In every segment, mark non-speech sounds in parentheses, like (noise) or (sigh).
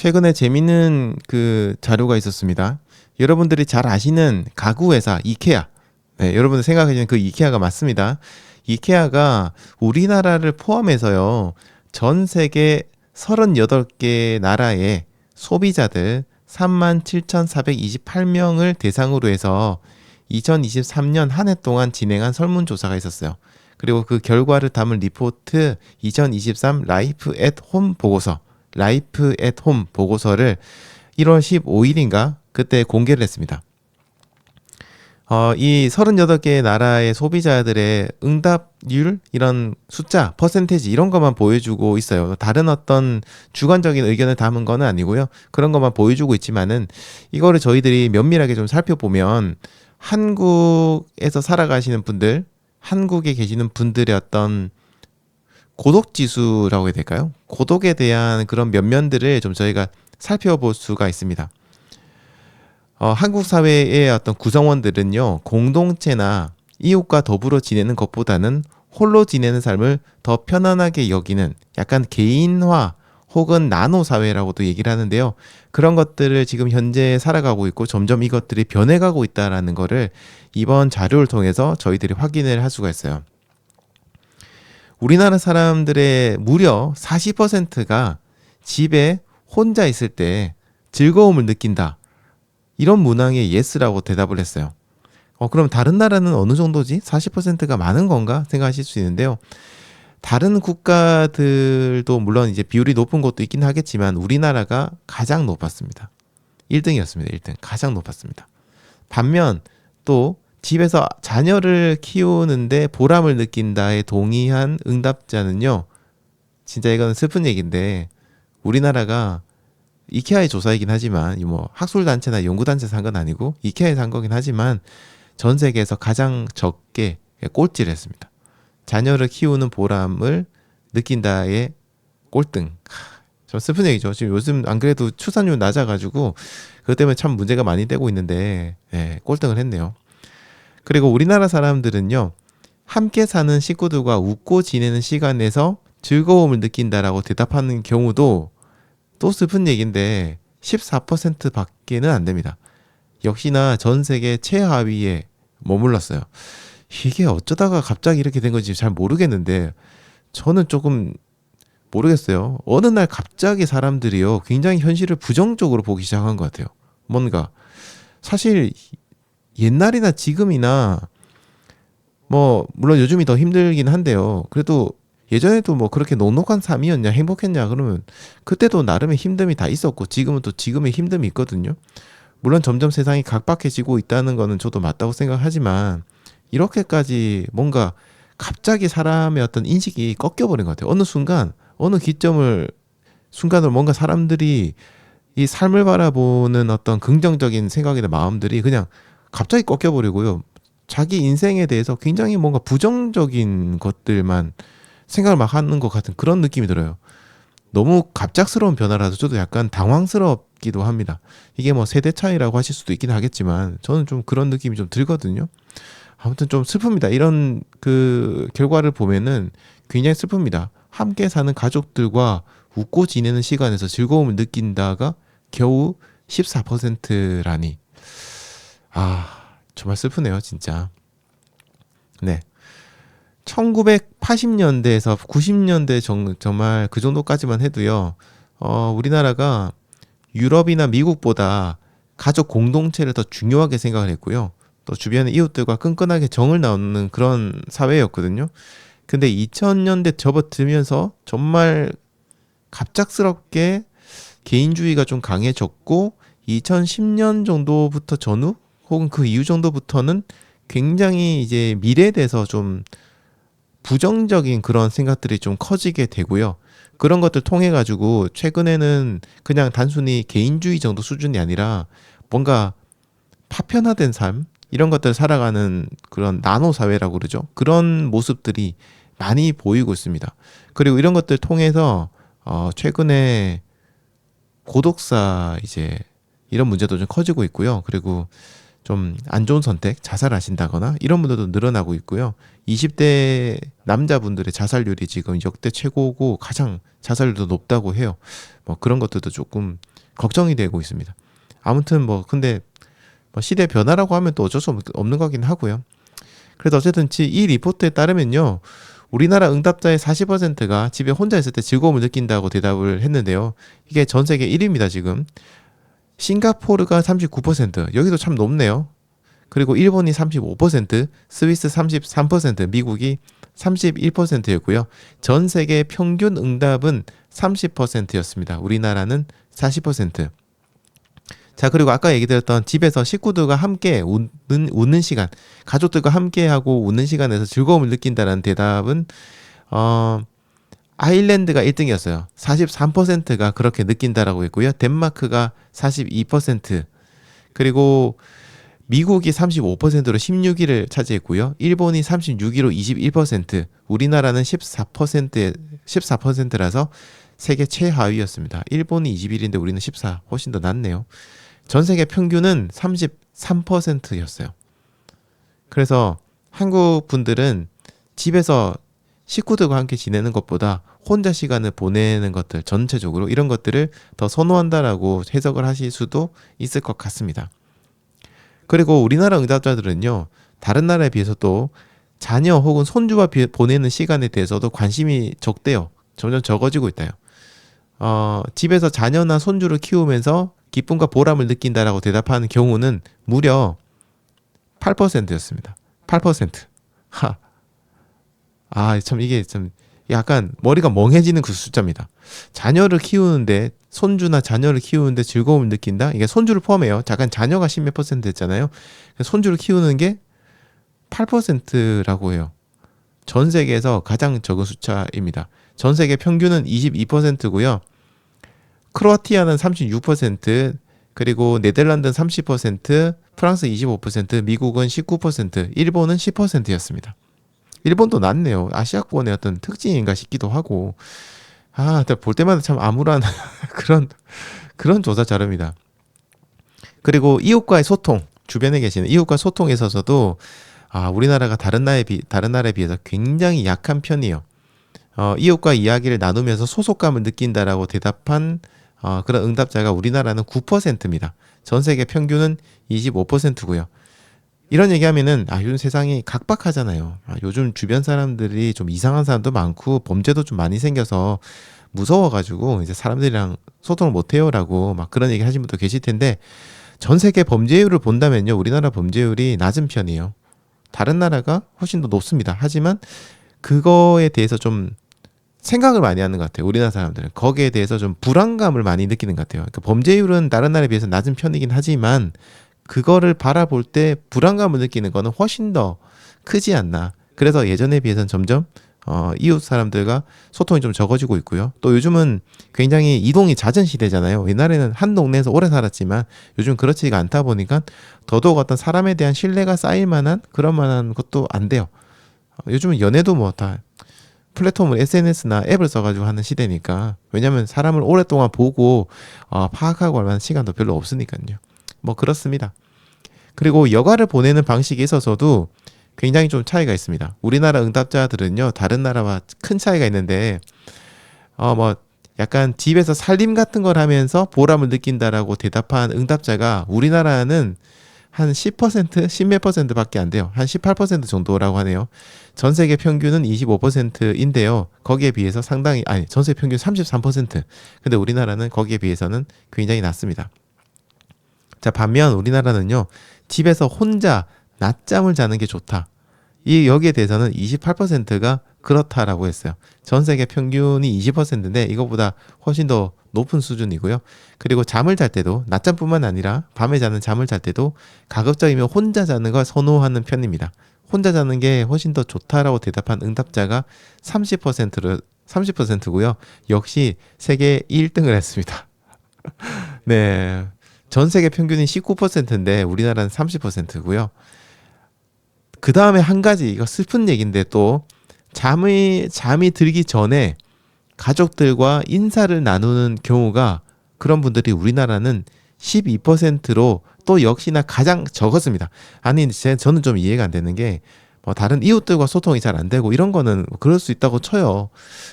최근에 재밌는 그 자료가 있었습니다. 여러분들이 잘 아시는 가구 회사 이케아. 네, 여러분들 생각하시는 그 이케아가 맞습니다. 이케아가 우리나라를 포함해서요. 전 세계 38개 나라의 소비자들 37,428명을 대상으로 해서 2023년 한 해 동안 진행한 설문조사가 있었어요. 그리고 그 결과를 담은 리포트 2023 라이프 앳 홈 보고서, 라이프 앳홈 보고서를 1월 15일인가 그때 공개를 했습니다. 어, 이 38개 나라의 소비자들의 응답률 이런 숫자, 퍼센테이지 이런 것만 보여주고 있어요. 다른 어떤 주관적인 의견을 담은 거는 아니고요. 그런 것만 보여주고 있지만은 이거를 저희들이 면밀하게 좀 살펴보면 한국에서 살아가시는 분들, 한국에 계시는 분들의 어떤 고독 지수라고 해야 될까요? 고독에 대한 그런 면면들을 좀 저희가 살펴볼 수가 있습니다. 어, 한국 사회의 어떤 구성원들은요, 공동체나 이웃과 더불어 지내는 것보다는 홀로 지내는 삶을 더 편안하게 여기는 약간 개인화 혹은 나노 사회라고도 얘기를 하는데요. 그런 것들을 지금 현재 살아가고 있고 점점 이것들이 변해가고 있다라는 거를 이번 자료를 통해서 저희들이 확인을 할 수가 있어요. 우리나라 사람들의 무려 40%가 집에 혼자 있을 때 즐거움을 느낀다. 이런 문항에 예스라고 대답을 했어요. 어, 그럼 다른 나라는 어느 정도지? 40%가 많은 건가? 생각하실 수 있는데요. 다른 국가들도 물론 이제 비율이 높은 곳도 있긴 하겠지만 우리나라가 가장 높았습니다. 1등이었습니다. 1등. 가장 높았습니다. 반면 또 집에서 자녀를 키우는데 보람을 느낀다에 동의한 응답자는요. 진짜 이건 슬픈 얘기인데 우리나라가 이케아의 조사이긴 하지만 뭐 학술 단체나 연구 단체에서 한 건 아니고 이케아에서 한 거긴 하지만 전 세계에서 가장 적게 꼴찌를 했습니다. 자녀를 키우는 보람을 느낀다의 꼴등. 좀 슬픈 얘기죠. 지금 요즘 안 그래도 출산율 낮아가지고 그것 때문에 참 문제가 많이 되고 있는데 예, 꼴등을 했네요. 그리고 우리나라 사람들은요 함께 사는 식구들과 웃고 지내는 시간에서 즐거움을 느낀다라고 대답하는 경우도 또 슬픈 얘기인데 14% 밖에는 안 됩니다. 역시나 전 세계 최하위에 머물렀어요. 이게 어쩌다가 갑자기 이렇게 된 건지 잘 모르겠는데 저는 조금 모르겠어요. 어느 날 갑자기 사람들이요 굉장히 현실을 부정적으로 보기 시작한 것 같아요. 뭔가 사실 옛날이나 지금이나 뭐 물론 요즘이 더 힘들긴 한데요. 그래도 예전에도 뭐 그렇게 녹록한 삶이었냐 행복했냐 그러면 그때도 나름의 힘듦이 다 있었고 지금은 또 지금의 힘듦이 있거든요. 물론 점점 세상이 각박해지고 있다는 거는 저도 맞다고 생각하지만 이렇게까지 뭔가 갑자기 사람의 어떤 인식이 꺾여버린 것 같아요. 어느 순간 어느 기점을 순간으로 뭔가 사람들이 이 삶을 바라보는 어떤 긍정적인 생각이나 마음들이 그냥 갑자기 꺾여버리고요. 자기 인생에 대해서 굉장히 뭔가 부정적인 것들만 생각을 막 하는 것 같은 그런 느낌이 들어요. 너무 갑작스러운 변화라서 저도 약간 당황스럽기도 합니다. 이게 뭐 세대 차이라고 하실 수도 있긴 하겠지만 저는 좀 그런 느낌이 좀 들거든요. 아무튼 좀 슬픕니다. 이런 그 결과를 보면은 굉장히 슬픕니다. 함께 사는 가족들과 웃고 지내는 시간에서 즐거움을 느낀다가 겨우 14%라니. 아, 정말 슬프네요, 진짜. 네. 1980년대에서 90년대 정, 정말 그 정도까지만 해도요. 어, 우리나라가 유럽이나 미국보다 가족 공동체를 더 중요하게 생각을 했고요. 또 주변의 이웃들과 끈끈하게 정을 나누는 그런 사회였거든요. 근데 2000년대 접어들면서 정말 갑작스럽게 개인주의가 좀 강해졌고 2010년 정도부터 전후 혹은 그 이후 정도부터는 굉장히 이제 미래에 대해서 좀 부정적인 그런 생각들이 좀 커지게 되고요. 그런 것들 통해 가지고 최근에는 그냥 단순히 개인주의 정도 수준이 아니라 뭔가 파편화된 삶 이런 것들 살아가는 그런 나노 사회라고 그러죠. 그런 모습들이 많이 보이고 있습니다. 그리고 이런 것들 통해서 어 최근에 고독사 이제 이런 문제도 좀 커지고 있고요. 그리고 좀 안 좋은 선택, 자살하신다거나 이런 분들도 늘어나고 있고요. 20대 남자분들의 자살률이 지금 역대 최고고 가장 자살률도 높다고 해요. 뭐 그런 것들도 조금 걱정이 되고 있습니다. 아무튼 뭐 근데 뭐 시대 변화라고 하면 또 어쩔 수 없- 없는 거긴 하고요. 그래도 어쨌든 지- 이 리포트에 따르면요. 우리나라 응답자의 40%가 집에 혼자 있을 때 즐거움을 느낀다고 대답을 했는데요. 이게 전 세계 1위입니다, 지금. 싱가포르가 39%, 여기도 참 높네요. 그리고 일본이 35%, 스위스 33%, 미국이 31%였고요. 전 세계 평균 응답은 30%였습니다. 우리나라는 40%. 자, 그리고 아까 얘기 드렸던 집에서 식구들과 함께 웃는, 웃는 시간, 가족들과 함께 하고 웃는 시간에서 즐거움을 느낀다는 대답은, 어, 아일랜드가 1등이었어요. 43%가 그렇게 느낀다라고 했고요. 덴마크가 42%, 그리고 미국이 35%로 16위를 차지했고요. 일본이 36위로 21%, 우리나라는 14%에 14%라서 세계 최하위였습니다. 일본이 21인데 우리는 14, 훨씬 더 낫네요. 전 세계 평균은 33%였어요. 그래서 한국 분들은 집에서 식구들과 함께 지내는 것보다 혼자 시간을 보내는 것들 전체적으로 이런 것들을 더 선호한다라고 해석을 하실 수도 있을 것 같습니다. 그리고 우리나라 응답자들은요 다른 나라에 비해서 또 자녀 혹은 손주와 비- 보내는 시간에 대해서도 관심이 적대요. 점점 적어지고 있다요. 어, 집에서 자녀나 손주를 키우면서 기쁨과 보람을 느낀다라고 대답하는 경우는 무려 8%였습니다. 8%. 하. 아, 참 이게 좀 약간 머리가 멍해지는 그 숫자입니다. 자녀를 키우는데 손주나 자녀를 키우는데 즐거움을 느낀다? 이게 손주를 포함해요. 잠깐 자녀가 10몇 퍼센트 됐잖아요. 손주를 키우는 게 8%라고 해요. 전 세계에서 가장 적은 숫자입니다. 전 세계 평균은 22%고요. 크로아티아는 36%, 그리고 네덜란드는 30%, 프랑스 25%, 미국은 19%, 일본은 10%였습니다. 일본도 낮네요. 아시아권의 어떤 특징인가 싶기도 하고, 아, 볼 때마다 참 암울한 (laughs) 그런 그런 조사 자료입니다. 그리고 이웃과의 소통, 주변에 계시는 이웃과 소통에 있어서도 아, 우리나라가 다른 나라에 비 다른 나라에 비해서 굉장히 약한 편이에요. 어, 이웃과 이야기를 나누면서 소속감을 느낀다라고 대답한 어, 그런 응답자가 우리나라는 9%입니다. 전 세계 평균은 25%고요. 이런 얘기하면은 아 요즘 세상이 각박하잖아요. 아, 요즘 주변 사람들이 좀 이상한 사람도 많고 범죄도 좀 많이 생겨서 무서워가지고 이제 사람들이랑 소통을 못해요라고 막 그런 얘기 하신 분도 계실 텐데 전 세계 범죄율을 본다면요 우리나라 범죄율이 낮은 편이에요. 다른 나라가 훨씬 더 높습니다. 하지만 그거에 대해서 좀 생각을 많이 하는 것 같아요. 우리나라 사람들은 거기에 대해서 좀 불안감을 많이 느끼는 것 같아요. 그러니까 범죄율은 다른 나라에 비해서 낮은 편이긴 하지만 그거를 바라볼 때 불안감을 느끼는 거는 훨씬 더 크지 않나. 그래서 예전에 비해서는 점점 어, 이웃 사람들과 소통이 좀 적어지고 있고요. 또 요즘은 굉장히 이동이 잦은 시대잖아요. 옛날에는 한 동네에서 오래 살았지만 요즘 그렇지가 않다 보니까 더더욱 어떤 사람에 대한 신뢰가 쌓일 만한 그런 만한 것도 안 돼요. 어, 요즘은 연애도 뭐 다 플랫폼을 SNS나 앱을 써가지고 하는 시대니까 왜냐면 사람을 오랫동안 보고 어, 파악하고 할 만한 시간도 별로 없으니까요. 뭐 그렇습니다. 그리고 여가를 보내는 방식에 있어서도 굉장히 좀 차이가 있습니다. 우리나라 응답자들은요, 다른 나라와 큰 차이가 있는데, 어, 뭐, 약간 집에서 살림 같은 걸 하면서 보람을 느낀다라고 대답한 응답자가 우리나라는 한 10%, 10몇 퍼센트 밖에 안 돼요. 한 18% 정도라고 하네요. 전 세계 평균은 25%인데요. 거기에 비해서 상당히, 아니, 전 세계 평균 33%. 근데 우리나라는 거기에 비해서는 굉장히 낮습니다. 자, 반면 우리나라는요, 집에서 혼자 낮잠을 자는 게 좋다. 이 여기에 대해서는 28%가 그렇다라고 했어요. 전 세계 평균이 20%인데 이거보다 훨씬 더 높은 수준이고요. 그리고 잠을 잘 때도 낮잠뿐만 아니라 밤에 자는 잠을 잘 때도 가급적이면 혼자 자는 걸 선호하는 편입니다. 혼자 자는 게 훨씬 더 좋다라고 대답한 응답자가 30%를 30%고요. 역시 세계 1등을 했습니다. (laughs) 네. 전 세계 평균이 19%인데 우리나라는 30%고요. 그 다음에 한 가지 이거 슬픈 얘기인데 또 잠이 잠이 들기 전에 가족들과 인사를 나누는 경우가 그런 분들이 우리나라는 12%로 또 역시나 가장 적었습니다. 아니 제 저는 좀 이해가 안 되는 게 뭐 다른 이웃들과 소통이 잘 안 되고 이런 거는 그럴 수 있다고 쳐요.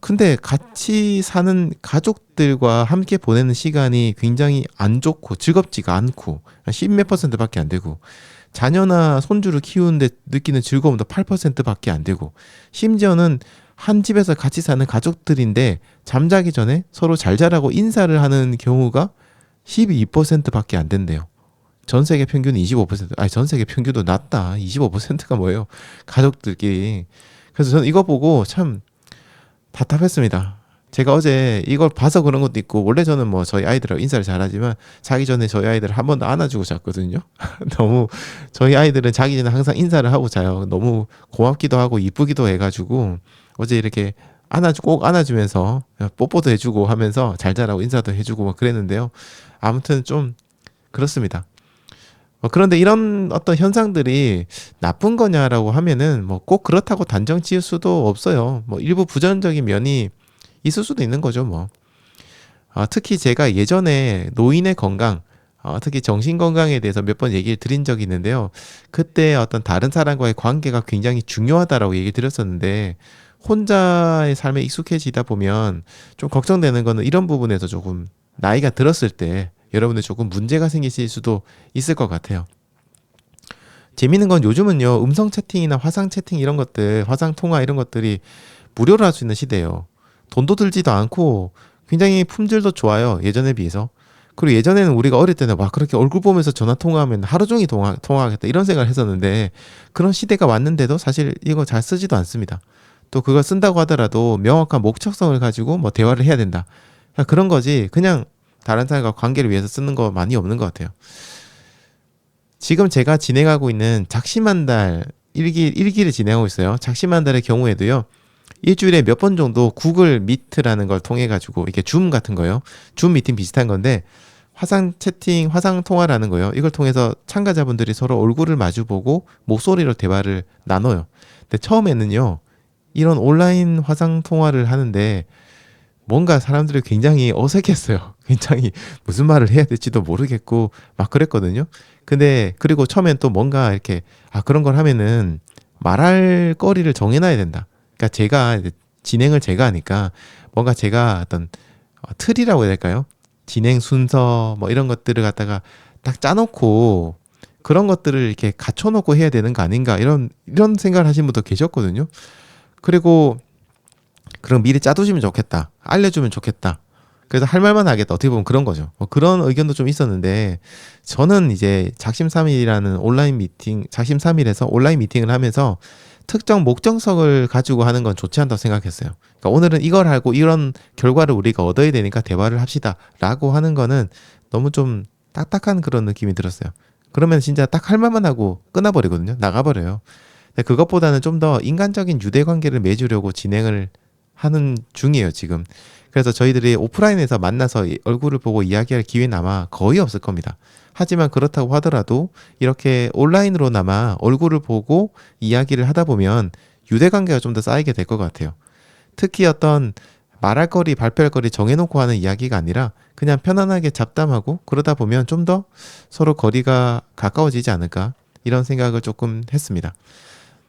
근데 같이 사는 가족들과 함께 보내는 시간이 굉장히 안 좋고 즐겁지가 않고 십몇 퍼센트밖에 안 되고 자녀나 손주를 키우는데 느끼는 즐거움도 8%밖에 안 되고 심지어는 한 집에서 같이 사는 가족들인데 잠자기 전에 서로 잘 자라고 인사를 하는 경우가 12%밖에 안 된대요. 전 세계 평균이 25%. 아니 전 세계 평균도 낮다. 25%가 뭐예요? 가족들끼리. 그래서 저는 이거 보고 참 답답했습니다. 제가 어제 이걸 봐서 그런 것도 있고 원래 저는 뭐 저희 아이들하고 인사를 잘하지만 자기 전에 저희 아이들을 한 번도 안아주고 잤거든요. (laughs) 너무 저희 아이들은 자기 전에 항상 인사를 하고 자요. 너무 고맙기도 하고 이쁘기도 해가지고 어제 이렇게 안아주 꼭 안아주면서 뽀뽀도 해주고 하면서 잘 자라고 인사도 해주고 막 그랬는데요. 아무튼 좀 그렇습니다. 어, 그런데 이런 어떤 현상들이 나쁜 거냐라고 하면은 뭐 꼭 그렇다고 단정 지을 수도 없어요. 뭐 일부 부정적인 면이 있을 수도 있는 거죠, 뭐. 아, 특히 제가 예전에 노인의 건강, 어, 특히 정신 건강에 대해서 몇 번 얘기를 드린 적이 있는데요. 그때 어떤 다른 사람과의 관계가 굉장히 중요하다라고 얘기 드렸었는데 혼자의 삶에 익숙해지다 보면 좀 걱정되는 거는 이런 부분에서 조금 나이가 들었을 때 여러분들 조금 문제가 생기실 수도 있을 것 같아요. 재밌는 건 요즘은요 음성 채팅이나 화상 채팅 이런 것들 화상 통화 이런 것들이 무료로 할 수 있는 시대예요. 돈도 들지도 않고 굉장히 품질도 좋아요 예전에 비해서. 그리고 예전에는 우리가 어릴 때는 와 그렇게 얼굴 보면서 전화 통화하면 하루 종일 통화, 통화하겠다 이런 생각을 했었는데 그런 시대가 왔는데도 사실 이거 잘 쓰지도 않습니다. 또 그걸 쓴다고 하더라도 명확한 목적성을 가지고 뭐 대화를 해야 된다. 그런 거지 그냥 다른 사람과 관계를 위해서 쓰는 거 많이 없는 것 같아요. 지금 제가 진행하고 있는 작심한달 일기 일기를 진행하고 있어요. 작심한달의 경우에도요. 일주일에 몇 번 정도 구글 미트라는 걸 통해 가지고 이게 줌 같은 거요. 줌 미팅 비슷한 건데 화상 채팅, 화상 통화라는 거요. 이걸 통해서 참가자분들이 서로 얼굴을 마주 보고 목소리로 대화를 나눠요. 근데 처음에는요. 이런 온라인 화상 통화를 하는데 뭔가 사람들이 굉장히 어색했어요. 굉장히 무슨 말을 해야 될지도 모르겠고 막 그랬거든요. 근데 그리고 처음엔 또 뭔가 이렇게 아 그런 걸 하면은 말할 거리를 정해놔야 된다. 그러니까 제가 진행을 제가 하니까 뭔가 제가 어떤 어, 틀이라고 해야 될까요? 진행 순서 뭐 이런 것들을 갖다가 딱 짜놓고 그런 것들을 이렇게 갖춰놓고 해야 되는 거 아닌가 이런 이런 생각을 하신 분도 계셨거든요. 그리고 그럼 미리 짜두시면 좋겠다. 알려주면 좋겠다. 그래서 할 말만 하겠다. 어떻게 보면 그런 거죠. 뭐 그런 의견도 좀 있었는데 저는 이제 작심 삼일이라는 온라인 미팅, 작심 삼일에서 온라인 미팅을 하면서 특정 목적성을 가지고 하는 건 좋지 않다고 생각했어요. 그러니까 오늘은 이걸 하고 이런 결과를 우리가 얻어야 되니까 대화를 합시다라고 하는 거는 너무 좀 딱딱한 그런 느낌이 들었어요. 그러면 진짜 딱 할 말만 하고 끊어버리거든요. 나가버려요. 그것보다는 좀 더 인간적인 유대 관계를 맺으려고 진행을 하는 중이에요, 지금. 그래서 저희들이 오프라인에서 만나서 얼굴을 보고 이야기할 기회는 아마 거의 없을 겁니다. 하지만 그렇다고 하더라도 이렇게 온라인으로나마 얼굴을 보고 이야기를 하다 보면 유대관계가 좀 더 쌓이게 될 것 같아요. 특히 어떤 말할 거리, 발표할 거리 정해놓고 하는 이야기가 아니라 그냥 편안하게 잡담하고 그러다 보면 좀 더 서로 거리가 가까워지지 않을까 이런 생각을 조금 했습니다.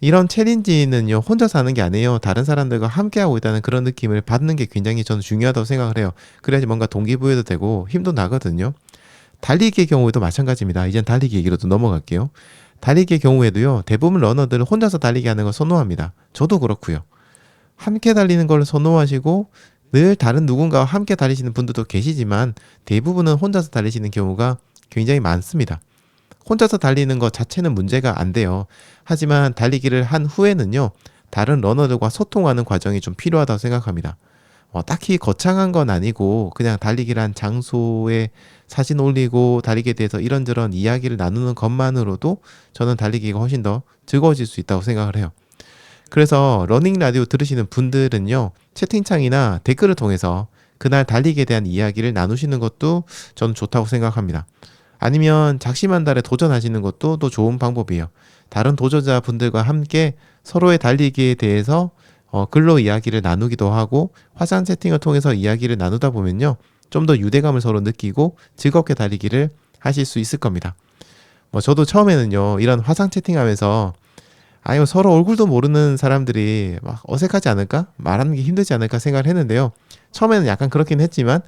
이런 챌린지는요 혼자 사는 게 아니에요. 다른 사람들과 함께 하고 있다는 그런 느낌을 받는 게 굉장히 저는 중요하다고 생각을 해요. 그래야지 뭔가 동기부여도 되고 힘도 나거든요. 달리기의 경우에도 마찬가지입니다. 이젠 달리기 얘기로도 넘어갈게요. 달리기의 경우에도요 대부분 러너들은 혼자서 달리기 하는 걸 선호합니다. 저도 그렇고요. 함께 달리는 걸 선호하시고 늘 다른 누군가와 함께 달리시는 분들도 계시지만 대부분은 혼자서 달리시는 경우가 굉장히 많습니다. 혼자서 달리는 것 자체는 문제가 안 돼요. 하지만 달리기를 한 후에는요, 다른 러너들과 소통하는 과정이 좀 필요하다고 생각합니다. 어, 딱히 거창한 건 아니고 그냥 달리기를 한 장소에 사진 올리고 달리기에 대해서 이런저런 이야기를 나누는 것만으로도 저는 달리기가 훨씬 더 즐거워질 수 있다고 생각을 해요. 그래서 러닝 라디오 들으시는 분들은요, 채팅창이나 댓글을 통해서 그날 달리기에 대한 이야기를 나누시는 것도 저는 좋다고 생각합니다. 아니면 작심한 달에 도전하시는 것도 또 좋은 방법이에요. 다른 도전자 분들과 함께 서로의 달리기에 대해서 어, 글로 이야기를 나누기도 하고 화상 채팅을 통해서 이야기를 나누다 보면요. 좀 더 유대감을 서로 느끼고 즐겁게 달리기를 하실 수 있을 겁니다. 뭐 저도 처음에는요. 이런 화상 채팅하면서 아유 서로 얼굴도 모르는 사람들이 막 어색하지 않을까? 말하는 게 힘들지 않을까 생각을 했는데요. 처음에는 약간 그렇긴 했지만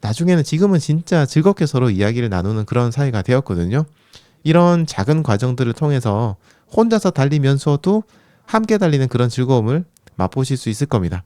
나중에는 지금은 진짜 즐겁게 서로 이야기를 나누는 그런 사이가 되었거든요. 이런 작은 과정들을 통해서 혼자서 달리면서도 함께 달리는 그런 즐거움을 맛보실 수 있을 겁니다.